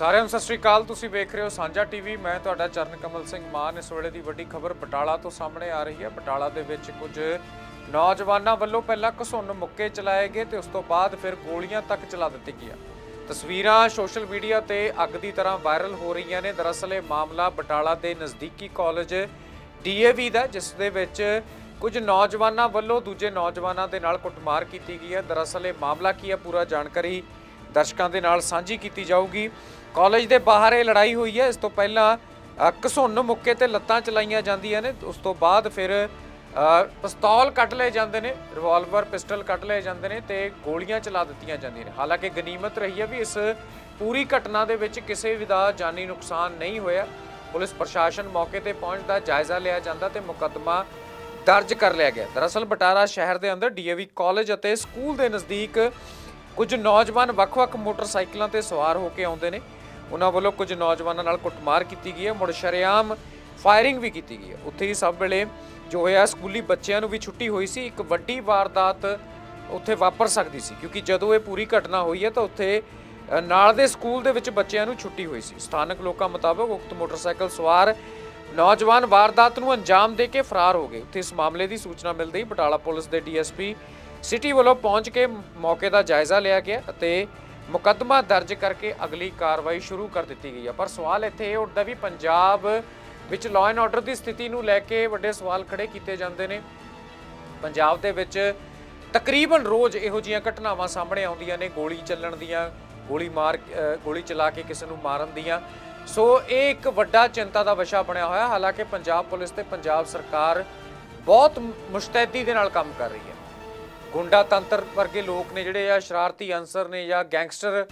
ਸਾਰਿਆਂ ਨੂੰ ਸਤਿ ਸ਼੍ਰੀ ਅਕਾਲ। ਤੁਸੀਂ ਵੇਖ ਰਹੇ ਹੋ ਸਾਂਝਾ ਟੀਵੀ। ਮੈਂ ਤੁਹਾਡਾ ਚਰਨ ਕਮਲ ਸਿੰਘ ਮਾਨ। ਇਸ ਵੇਲੇ ਦੀ ਵੱਡੀ ਖਬਰ ਬਟਾਲਾ ਤੋਂ ਸਾਹਮਣੇ ਆ ਰਹੀ ਹੈ। ਬਟਾਲਾ ਦੇ ਵਿੱਚ ਕੁਝ ਨੌਜਵਾਨਾਂ ਵੱਲੋਂ ਪਹਿਲਾਂ ਘਸੁੰਨ ਮੁੱਕੇ ਚਲਾਏ ਗਏ ਤੇ ਉਸ ਤੋਂ ਬਾਅਦ ਫਿਰ ਗੋਲੀਆਂ ਤੱਕ ਚਲਾ ਦਿੱਤੀ ਗਈਆਂ। ਤਸਵੀਰਾਂ ਸੋਸ਼ਲ ਮੀਡੀਆ ਤੇ ਅੱਗ ਦੀ ਤਰ੍ਹਾਂ ਵਾਇਰਲ ਹੋ ਰਹੀਆਂ ਨੇ। ਦਰਅਸਲ ਇਹ ਮਾਮਲਾ ਬਟਾਲਾ ਦੇ ਨਜ਼ਦੀਕੀ ਕਾਲਜ ਡੀਏਵੀ ਦਾ ਜਿਸ ਦੇ ਵਿੱਚ ਕੁਝ ਨੌਜਵਾਨਾਂ ਵੱਲੋਂ ਦੂਜੇ ਨੌਜਵਾਨਾਂ ਦੇ ਨਾਲ ਕੁੱਟਮਾਰ ਕੀਤੀ ਗਈ ਹੈ। ਦਰਅਸਲ ਇਹ ਮਾਮਲਾ ਕੀ ਹੈ? ਪੂਰਾ ਜਾਣਕਾਰੀ ਦਰਸ਼ਕਾਂ ਦੇ ਨਾਲ ਸਾਂਝੀ ਕੀਤੀ ਜਾਊਗੀ। ਕਾਲਜ ਦੇ ਬਾਹਰ ਇਹ ਲੜਾਈ ਹੋਈ ਹੈ। ਇਸ ਤੋਂ ਪਹਿਲਾਂ ਘਸੁੰਨ ਮੁੱਕੇ ਤੇ ਲੱਤਾਂ ਚਲਾਈਆਂ ਜਾਂਦੀਆਂ ਨੇ। ਉਸ ਤੋਂ ਬਾਅਦ ਫਿਰ ਪਿਸਤੌਲ ਕੱਢ ਲਏ ਜਾਂਦੇ ਨੇ, ਰਿਵਾਲਵਰ ਪਿਸਟਲ ਕੱਢ ਲਏ ਜਾਂਦੇ ਨੇ ਤੇ ਗੋਲੀਆਂ ਚਲਾ ਦਿੱਤੀਆਂ ਜਾਂਦੀਆਂ ਨੇ। ਹਾਲਾਂਕਿ ਗਨੀਮਤ ਰਹੀ ਹੈ ਵੀ ਇਸ ਪੂਰੀ ਘਟਨਾ ਦੇ ਵਿੱਚ ਕਿਸੇ ਵੀ ਦਾ ਜਾਨੀ ਨੁਕਸਾਨ ਨਹੀਂ ਹੋਇਆ। ਪੁਲਿਸ ਪ੍ਰਸ਼ਾਸਨ ਮੌਕੇ ਤੇ ਪਹੁੰਚਦਾ, ਜਾਇਜ਼ਾ ਲਿਆ ਜਾਂਦਾ ਤੇ ਮੁਕੱਦਮਾ ਦਰਜ ਕਰ ਲਿਆ ਗਿਆ। ਦਰਅਸਲ, ਬਟਾਰਾ ਸ਼ਹਿਰ ਦੇ ਅੰਦਰ ਡੀਏਵੀ ਕਾਲਜ ਅਤੇ ਸਕੂਲ ਦੇ ਨਜ਼ਦੀਕ ਕੁਝ ਨੌਜਵਾਨ ਵੱਖ-ਵੱਖ ਮੋਟਰਸਾਈਕਲਾਂ ਤੇ ਸਵਾਰ ਹੋ ਕੇ ਆਉਂਦੇ ਨੇ। ਉਹਨਾਂ ਵੱਲੋਂ ਕੁਝ ਨੌਜਵਾਨਾਂ ਨਾਲ ਕੁੱਟਮਾਰ ਕੀਤੀ ਗਈ ਹੈ, ਮੁੜ ਸ਼ਰੇਆਮ ਫਾਇਰਿੰਗ ਵੀ ਕੀਤੀ ਗਈ ਹੈ। ਉੱਥੇ ਹੀ ਸਭ ਵੇਲੇ ਜੋ ਹੋਇਆ ਸਕੂਲੀ ਬੱਚਿਆਂ ਨੂੰ ਵੀ ਛੁੱਟੀ ਹੋਈ ਸੀ, ਇੱਕ ਵੱਡੀ ਵਾਰਦਾਤ ਉੱਥੇ ਵਾਪਰ ਸਕਦੀ ਸੀ, ਕਿਉਂਕਿ ਜਦੋਂ ਇਹ ਪੂਰੀ ਘਟਨਾ ਹੋਈ ਹੈ ਤਾਂ ਉੱਥੇ ਨਾਲ ਦੇ ਸਕੂਲ ਦੇ ਵਿੱਚ ਬੱਚਿਆਂ ਨੂੰ ਛੁੱਟੀ ਹੋਈ ਸੀ। ਸਥਾਨਕ ਲੋਕਾਂ ਮੁਤਾਬਕ ਉਕਤ ਮੋਟਰਸਾਈਕਲ ਸਵਾਰ ਨੌਜਵਾਨ ਵਾਰਦਾਤ ਨੂੰ ਅੰਜਾਮ ਦੇ ਕੇ ਫਰਾਰ ਹੋ ਗਏ। ਉੱਥੇ ਇਸ ਮਾਮਲੇ ਦੀ ਸੂਚਨਾ ਮਿਲਦੇ ਹੀ ਬਟਾਲਾ ਪੁਲਿਸ ਦੇ ਡੀਐਸਪੀ ਸਿਟੀ ਵੱਲੋਂ ਪਹੁੰਚ ਕੇ ਮੌਕੇ ਦਾ ਜਾਇਜ਼ਾ ਲਿਆ ਗਿਆ ਅਤੇ ਮੁਕੱਦਮਾ ਦਰਜ ਕਰਕੇ ਅਗਲੀ ਕਾਰਵਾਈ ਸ਼ੁਰੂ ਕਰ ਦਿੱਤੀ ਗਈ ਹੈ। ਪਰ ਸਵਾਲ ਇੱਥੇ ਇਹ ਉੱਠਦਾ ਵੀ ਪੰਜਾਬ ਵਿੱਚ ਲਾਅ ਐਂਡ ਆਰਡਰ ਦੀ ਸਥਿਤੀ ਨੂੰ ਲੈ ਕੇ ਵੱਡੇ ਸਵਾਲ ਖੜੇ ਕੀਤੇ ਜਾਂਦੇ ਨੇ। ਪੰਜਾਬ ਦੇ ਵਿੱਚ ਤਕਰੀਬਨ ਰੋਜ਼ ਇਹੋ ਜਿਹੀਆਂ ਘਟਨਾਵਾਂ ਸਾਹਮਣੇ ਆਉਂਦੀਆਂ ਨੇ, ਗੋਲੀ ਚੱਲਣ ਦੀਆਂ, ਗੋਲੀ ਮਾਰ ਗੋਲੀ ਚਲਾ ਕੇ ਕਿਸੇ ਨੂੰ ਮਾਰਨ ਦੀਆਂ। ਸੋ ਇਹ ਇੱਕ ਵੱਡਾ ਚਿੰਤਾ ਦਾ ਵਿਸ਼ਾ ਬਣਿਆ ਹੋਇਆ। ਹਾਲਾਂਕਿ ਪੰਜਾਬ ਪੁਲਿਸ ਤੇ ਪੰਜਾਬ ਸਰਕਾਰ ਬਹੁਤ ਮੁਸ਼ਤੈਦੀ ਦੇ ਨਾਲ ਕੰਮ ਕਰ ਰਹੀ ਹੈ। ਗੁੰਡਾ ਤੰਤਰ ਵਰਗੇ ਲੋਕ ਨੇ ਜਿਹੜੇ ਆ, ਸ਼ਰਾਰਤੀ ਅਨਸਰ ਨੇ ਜਾਂ ਗੈਂਗਸਟਰ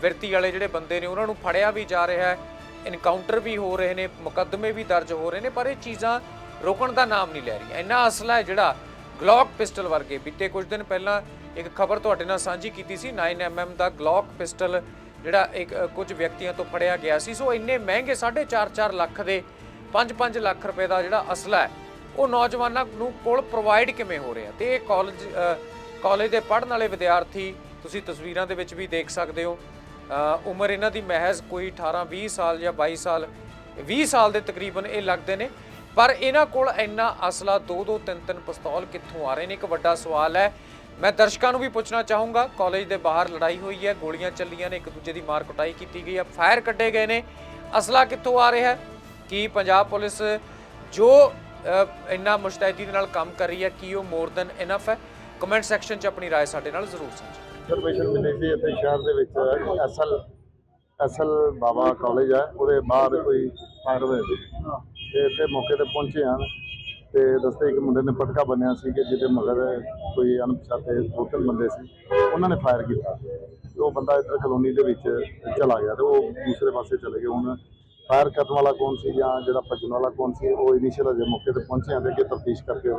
ਵਿਰਤੀ ਵਾਲੇ ਜਿਹੜੇ ਬੰਦੇ ਨੇ, ਉਹਨਾਂ ਨੂੰ ਫੜਿਆ ਵੀ ਜਾ ਰਿਹਾ ਹੈ। ਇਨਕਾਊਂਟਰ ਵੀ ਹੋ ਰਹੇ ਨੇ, ਮੁਕੱਦਮੇ ਵੀ ਦਰਜ ਹੋ ਰਹੇ ਨੇ, ਪਰ ਇਹ ਚੀਜ਼ਾਂ ਰੁਕਣ ਦਾ ਨਾਮ ਨਹੀਂ ਲੈ ਰਹੀਆਂ। ਇੰਨਾ ਅਸਲਾ ਹੈ ਜਿਹੜਾ ਗਲੌਕ ਪਿਸਟਲ ਵਰਗੇ, ਬੀਤੇ ਕੁਝ ਦਿਨ ਪਹਿਲਾਂ ਇੱਕ ਖਬਰ ਤੁਹਾਡੇ ਨਾਲ ਸਾਂਝੀ ਕੀਤੀ ਸੀ 9mm ਦਾ ਗਲੌਕ ਪਿਸਟਲ ਜਿਹੜਾ ਇੱਕ ਕੁਝ ਵਿਅਕਤੀਆਂ ਤੋਂ ਫੜਿਆ ਗਿਆ ਸੀ। ਸੋ ਇੰਨੇ ਮਹਿੰਗੇ 4.5 ਲੱਖ ਦੇ 5-5 ਲੱਖ ਰੁਪਏ ਦਾ ਜਿਹੜਾ ਅਸਲਾ ਹੈ ਉਹ ਨੌਜਵਾਨਾਂ ਨੂੰ ਕੋਲ ਪ੍ਰੋਵਾਈਡ ਕਿਵੇਂ ਹੋ ਰਿਹਾ? ਤੇ ਇਹ ਕਾਲਜ ਕਾਲਜ ਦੇ ਪੜ੍ਹਨ ਵਾਲੇ ਵਿਦਿਆਰਥੀ ਤੁਸੀਂ ਤਸਵੀਰਾਂ ਦੇ ਵਿੱਚ ਵੀ ਦੇਖ ਸਕਦੇ ਹੋ। ਉਮਰ ਇਹਨਾਂ ਦੀ ਮਹਿਜ਼ ਕੋਈ 18 20 ਸਾਲ ਜਾਂ 22 ਸਾਲ 20 ਸਾਲ ਦੇ ਤਕਰੀਬਨ ਇਹ ਲੱਗਦੇ ਨੇ। ਪਰ ਇਹਨਾਂ ਕੋਲ ਇੰਨਾ ਅਸਲਾ ਦੋ ਦੋ ਤਿੰਨ ਤਿੰਨ ਪਿਸਤੌਲ ਕਿੱਥੋਂ ਆ ਰਹੇ ਨੇ? ਇੱਕ ਵੱਡਾ ਸਵਾਲ ਹੈ। ਮੈਂ ਦਰਸ਼ਕਾਂ ਨੂੰ ਵੀ ਪੁੱਛਣਾ ਚਾਹੂੰਗਾ ਕਾਲਜ ਦੇ ਬਾਹਰ ਲੜਾਈ ਹੋਈ ਹੈ, ਗੋਲੀਆਂ ਚੱਲੀਆਂ ਨੇ, ਇੱਕ ਦੂਜੇ ਦੀ ਮਾਰ ਕੁਟਾਈ ਕੀਤੀ ਗਈ ਹੈ ਫਾਇਰ ਕੱਢੇ ਗਏ ਨੇ। ਅਸਲਾ ਕਿੱਥੋਂ ਆ ਰਿਹਾ ਹੈ? ਕੀ ਪੰਜਾਬ ਪੁਲਿਸ ਜੋ ਇੰਨਾ ਮੁਸ਼ਤੈਦੀ ਦੇ ਨਾਲ ਕੰਮ ਕਰ ਰਹੀ ਹੈ ਕੀ ਉਹ ਮੋਰ ਦੈਨ ਇਨਫ ਹੈ ਕਮੈਂਟ ਸੈਕਸ਼ਨ 'ਚ ਆਪਣੀ رائے ਸਾਡੇ ਨਾਲ ਜ਼ਰੂਰ ਸਾਂਝੀ ਇਨਫੋਰਮੇਸ਼ਨ ਮਿਲੀ ਸੀ ਇੱਥੇ ਸ਼ਹਿਰ ਦੇ ਵਿੱਚ ਅਸਲ ਅਸਲ ਬਾਬਾ ਕਾਲਜ ਹੈ ਉਹਦੇ ਬਾਹਰ ਕੋਈ ਫਾਇਰ ਹੋਇਆ ਸੀ ਤੇ ਇੱਥੇ ਮੌਕੇ ਤੇ ਪਹੁੰਚੇ ਹਨ ਤੇ ਰਸਤੇ ਇੱਕ ਮੁੰਡੇ ਨੇ ਪਟਕਾ ਬੰਨਿਆ ਸੀ ਕਿ ਜਿਹਦੇ ਮਗਰ ਕੋਈ ਅਣਪਛਾਤੇ ਦੋ ਤਿੰਨ ਬੰਦੇ ਸੀ ਉਹਨਾਂ ਨੇ ਫਾਇਰ ਕੀਤਾ ਤੇ ਉਹ ਬੰਦਾ ਇੱਧਰ ਕਲੋਨੀ ਦੇ ਵਿੱਚ ਚਲਾ ਗਿਆ ਤੇ ਉਹ ਦੂਸਰੇ ਪਾਸੇ ਚਲੇ ਗਏ ਹੁਣ ਫਾਇਰ ਕਰਨ ਵਾਲਾ ਕੌਣ ਸੀ ਜਾਂ ਜਿਹੜਾ ਭੱਜਣ ਵਾਲਾ ਕੌਣ ਸੀ, ਉਹ ਇਨੀਸ਼ੀਅਲ ਅਜੇ ਮੌਕੇ ਤੇ ਪਹੁੰਚੇ ਹਨ ਤੇ ਕਿ ਤਫਤੀਸ਼ ਕਰਕੇ